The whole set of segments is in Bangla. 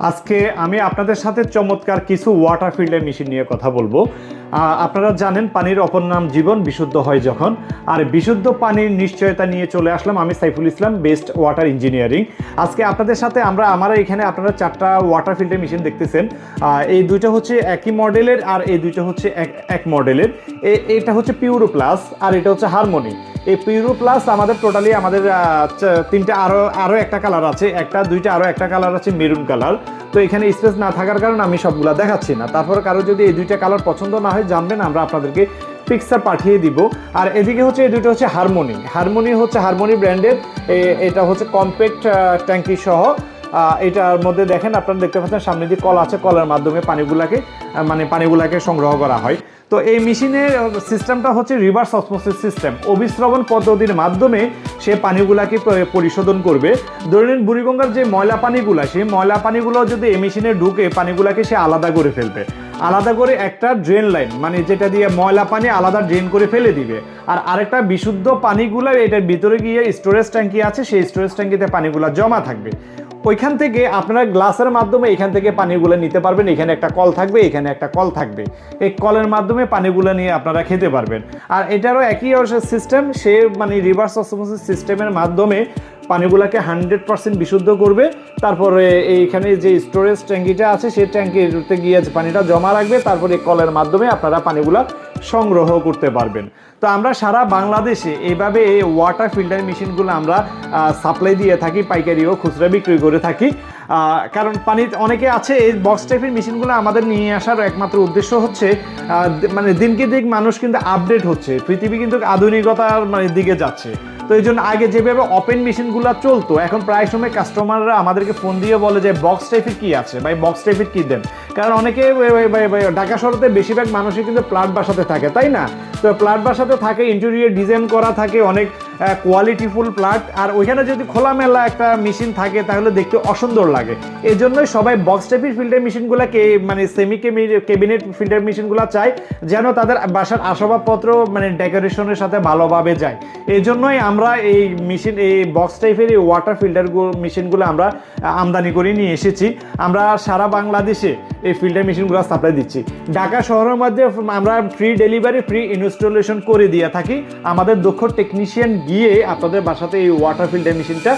আজকে আমি আপনাদের সাথে চমৎকার কিছু ওয়াটার ফিল্টার মেশিন নিয়ে কথা বলব। আপনারা জানেন পানির অপর নাম জীবন, বিশুদ্ধ হয় যখন। আর বিশুদ্ধ পানির নিশ্চয়তা নিয়ে চলে আসলাম আমি Saiful Islam, Best Water Engineering. আজকে আপনাদের সাথে আমরা, আমার এখানে আপনারা চারটা ওয়াটার ফিল্টার মেশিন দেখতেছেন। এই দুইটা হচ্ছে একই মডেলের আর এই দুইটা হচ্ছে এক এক মডেলের এটা হচ্ছে পিউরো প্লাস আর এটা হচ্ছে হারমোনি এই পিউরো প্লাস আমাদের টোটালি আমাদের তিনটা আরও আরও একটা কালার আছে। একটা, দুইটা আরও একটা কালার আছে মেরুন কালার তো এখানে স্পেস না থাকার কারণে আমি সবগুলা দেখাচ্ছি না। তারপর কারও যদি এই দুইটা কালার পছন্দ না জানবেন, আমরা আপনাদেরকে পিকচার পাঠিয়ে দিব। আর এদিকে হচ্ছে, এই দুটো হচ্ছে হারমোনি হারমোনি হচ্ছে হারমোনি ব্র্যান্ডের এটা হচ্ছে কম্প্যাক্ট ট্যাঙ্কি সহ। এটার মধ্যে দেখেন, আপনারা দেখতে পাচ্ছেন, সামনে দিয়ে কল আছে, কলের মাধ্যমে পানিগুলাকে মানে পানিগুলাকে সংগ্রহ করা হয়। তো এই মেশিনের সিস্টেমটা হচ্ছে রিভার্স অসমোসিস সিস্টেম অবিশ্রবণ পদ্ধতির মাধ্যমে সে পানিগুলাকে পরিশোধন করবে। ধরে নিন, বুড়িগঙ্গার যে ময়লা পানিগুলা, সেই ময়লা পানিগুলো যদি এই মেশিনে ঢুকে, পানিগুলাকে সে আলাদা করে ফেলবে। আলাদা করে একটা ড্রেন লাইন মানে যেটা দিয়ে ময়লা পানি আলাদা ড্রেন করে ফেলে দিবে। আর আরেকটা বিশুদ্ধ পানিগুলো এটার ভিতরে গিয়ে স্টোরেজ ট্যাঙ্কি আছে, সেই স্টোরেজ ট্যাঙ্কিতে পানিগুলো জমা থাকবে। ওইখান থেকে আপনারা গ্লাসের মাধ্যমে এখান থেকে পানিগুলো নিতে পারবেন। এখানে একটা কল থাকবে, এখানে একটা কল থাকবে। এই কলের মাধ্যমে পানিগুলো নিয়ে আপনারা খেতে পারবেন। আর এটারও একই সিস্টেম সে মানে রিভার্স অসমোসিস সিস্টেমের মাধ্যমে পানিগুলোকে হান্ড্রেড পার্সেন্ট বিশুদ্ধ করবে। তারপরে এইখানে যে স্টোরেজ ট্যাঙ্কিটা আছে, সেই ট্যাঙ্কিতে গিয়ে পানিটা জমা রাখবে, তারপরে কলের মাধ্যমে আপনারা পানিগুলো সংগ্রহ করতে পারবেন। তো আমরা সারা বাংলাদেশে এইভাবে এই ওয়াটার ফিল্টার মেশিনগুলো আমরা সাপ্লাই দিয়ে থাকি, পাইকারি ও খুচরা বিক্রি করে থাকি। কারণ পানি অনেকে আছে, এই বক্স টাইপের মেশিনগুলো আমাদের নিয়ে আসার একমাত্র উদ্দেশ্য হচ্ছে মানে দিনকে দিন মানুষ কিন্তু আপডেট হচ্ছে, পৃথিবী কিন্তু আধুনিকতার মানে দিকে যাচ্ছে। তো এই জন্য আগে যেভাবে ওপেন মেশিনগুলো চলতো, এখন প্রায় সময় কাস্টমাররা আমাদেরকে ফোন দিয়ে বলে যে বক্স টাইপের কি আছে? ভাই বক্স টাইপের কী দেন? কারণ অনেকে ঢাকা শহরতে বেশিরভাগ মানুষই কিন্তু প্লাট বাসাতে থাকে, তাই না? তো প্লাট বাসাতে থাকে ইন্টেরিয়র ডিজাইন করা থাকে অনেক কোয়ালিটিফুল প্লাট আর ওইখানে যদি খোলামেলা একটা মেশিন থাকে, তাহলে দেখতে অসুন্দর লাগে। এই জন্যই সবাই বক্স টাইপের ফিল্টার মেশিনগুলোকে মানে সেমি কেবিনেট ফিল্টার মেশিনগুলো চায়, যেন তাদের বাসার আসবাবপত্র মানে ডেকোরেশনের সাথে ভালোভাবে যায়। এই জন্যই আমরা এই মেশিন এই বক্স টাইপের এই ওয়াটার ফিল্টার মেশিনগুলো আমরা আমদানি করে নিয়ে এসেছি। আমরা সারা বাংলাদেশে এই ফিল্টার মেশিনগুলো সাপ্লাই দিচ্ছি। ঢাকা শহরের মধ্যে আমরা ফ্রি ডেলিভারি ফ্রি ইনস্টলেশন করে দিয়ে থাকি। আমাদের দক্ষ টেকনিশিয়ান গিয়ে আপনাদের বাসাতে এই ওয়াটার ফিল্টার মেশিনটা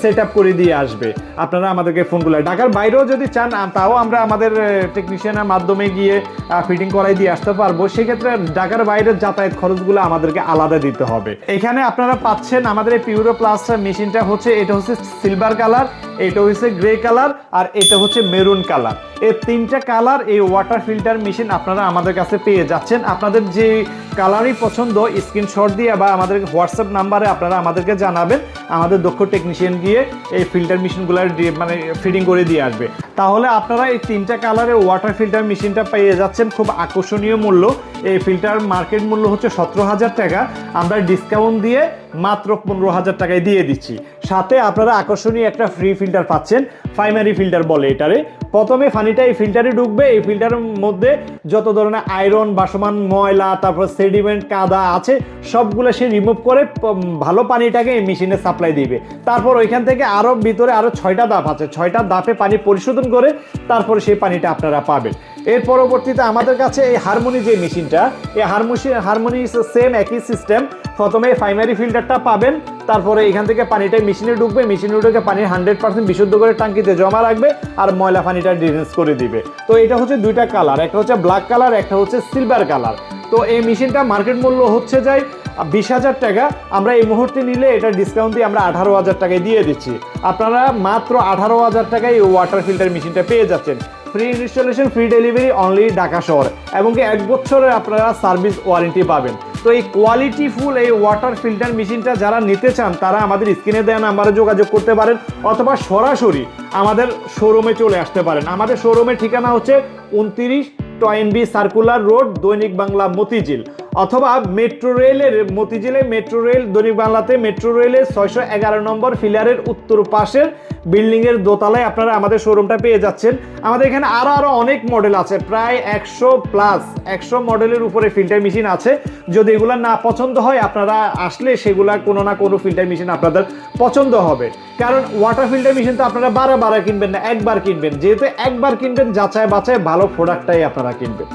সেট করে দিয়ে আসবে। আপনারা আমাদেরকে ফোনগুলো ঢাকার বাইরেও যদি চান তাও আমরা আমাদের টেকনিশিয়ানের মাধ্যমে গিয়ে ফিটিং করাই দিয়ে আসতে পারব। সেক্ষেত্রে ঢাকার বাইরের যাতায়াত খরচগুলো আমাদেরকে আলাদা দিতে হবে। এখানে আপনারা পাচ্ছেন আমাদের এই পিউরো প্লাস মেশিনটা হচ্ছে, এটা হচ্ছে সিলভার কালার এটা হচ্ছে গ্রে কালার আর এটা হচ্ছে মেরুন কালার এই তিনটা কালার এই ওয়াটার ফিল্টার মেশিন আপনারা আমাদের কাছে পেয়ে যাচ্ছেন। আপনাদের যে কালারই পছন্দ স্ক্রিনশট দিয়ে বা আমাদের হোয়াটসঅ্যাপ নাম্বারে আপনারা আমাদেরকে জানাবেন। আমাদের দক্ষ টেকনিশিয়ান গিয়ে এই ফিল্টার মেশিনগুলোর মানে ফিটিং করে দিয়ে আসবে। তাহলে আপনারা এই তিনটা কালারের ওয়াটার ফিল্টার মেশিনটা পেয়ে যাচ্ছেন। খুব আকর্ষণীয় মূল্য। এই ফিল্টার মার্কেট মূল্য হচ্ছে সতেরো হাজার টাকা। আমরা ডিসকাউন্ট দিয়ে মাত্র পনেরো হাজার টাকায় দিয়ে দিচ্ছি। সাথে আপনারা আকর্ষণীয় একটা ফ্রি ফিল্টার পাচ্ছেন প্রাইমারি ফিল্টার বলে এটারে। প্রথমে পানিটা এই ফিল্টারে ঢুকবে, এই ফিল্টারের মধ্যে যত ধরনের আয়রন বাসমান, ময়লা, তারপর সেডিমেন্ট কাদা আছে, সবগুলো সে রিমুভ করে ভালো পানিটাকে এই মেশিনে সাপ্লাই দিবে। তারপর ওইখান থেকে আরও ভিতরে আরও ছয়টা দাপ আছে, ছয়টা দাপে পানি পরিশোধন করে তারপরে সেই পানিটা আপনারা পাবেন। এর পরবর্তীতে আমাদের কাছে এই হারমোনি যে মেশিনটা এই হারমোনি হারমোনি সেম একই সিস্টেম প্রথমে প্রাইমারি ফিল্টারটা পাবেন, তারপরে এখান থেকে পানিটা মেশিনে ঢুকবে, মেশিনে ঢুকে পানি হান্ড্রেড পার্সেন্ট বিশুদ্ধ করে টাঙ্কিতে জমা রাখবে আর ময়লা পানিটা ড্রেনেজ করে দিবে। তো এটা হচ্ছে দুইটা কালার একটা হচ্ছে ব্ল্যাক কালার একটা হচ্ছে সিলভার কালার তো এই মেশিনটা মার্কেট মূল্য হচ্ছে যাই বিশ হাজার টাকা, আমরা এই মুহূর্তে নিলে এটা ডিসকাউন্ট দিয়ে আমরা আঠারো হাজার টাকায় দিয়ে দিচ্ছি। আপনারা মাত্র আঠারো হাজার টাকায় এই ওয়াটার ফিল্টার মেশিনটা পেয়ে যাচ্ছেন। Free installation free delivery only Dhaka শহর এবং এক বছরের আপনারা সার্ভিস ওয়ারেন্টি পাবেন। তো এই কোয়ালিটি ফুল এই ওয়াটার ফিল্টার মেশিনটা যারা নিতে চান, তারা আমাদের স্ক্রিনে দেন নাম্বারে যোগাযোগ করতে পারেন অথবা সরাসরি আমাদের শোরুমে চলে আসতে পারেন। আমাদের শোরুমের ঠিকানা হচ্ছে উনতিরিশ টয়েনবি সার্কুলার রোড, দৈনিক বাংলা মতিঝিল। অথবা মেট্রো রেলের মতিঝিলে মেট্রো রেল, দৈনিক বাংলাতে মেট্রো রেলের ছয়শো এগারো নম্বর ফিলারের উত্তর পাশের বিল্ডিং এর দোতলায় আপনারা আমাদের শোরুমটা পেয়ে যাচ্ছেন। আমাদের এখানে আরও আরও অনেক মডেল আছে, প্রায় একশো প্লাস একশো মডেলের উপরে ফিল্টার মেশিন আছে। যদি এগুলো না পছন্দ হয়, আপনারা আসলে সেগুলা কোনো না কোনো ফিল্টার মেশিন আপনাদের পছন্দ হবে। কারণ ওয়াটার ফিল্টার মেশিন তো আপনারা বারে বারে কিনবেন না, একবার কিনবেন। যেহেতু একবার কিনবেন যাচাই বাছাই ভালো প্রোডাক্টটাই আপনারা কিনবেন।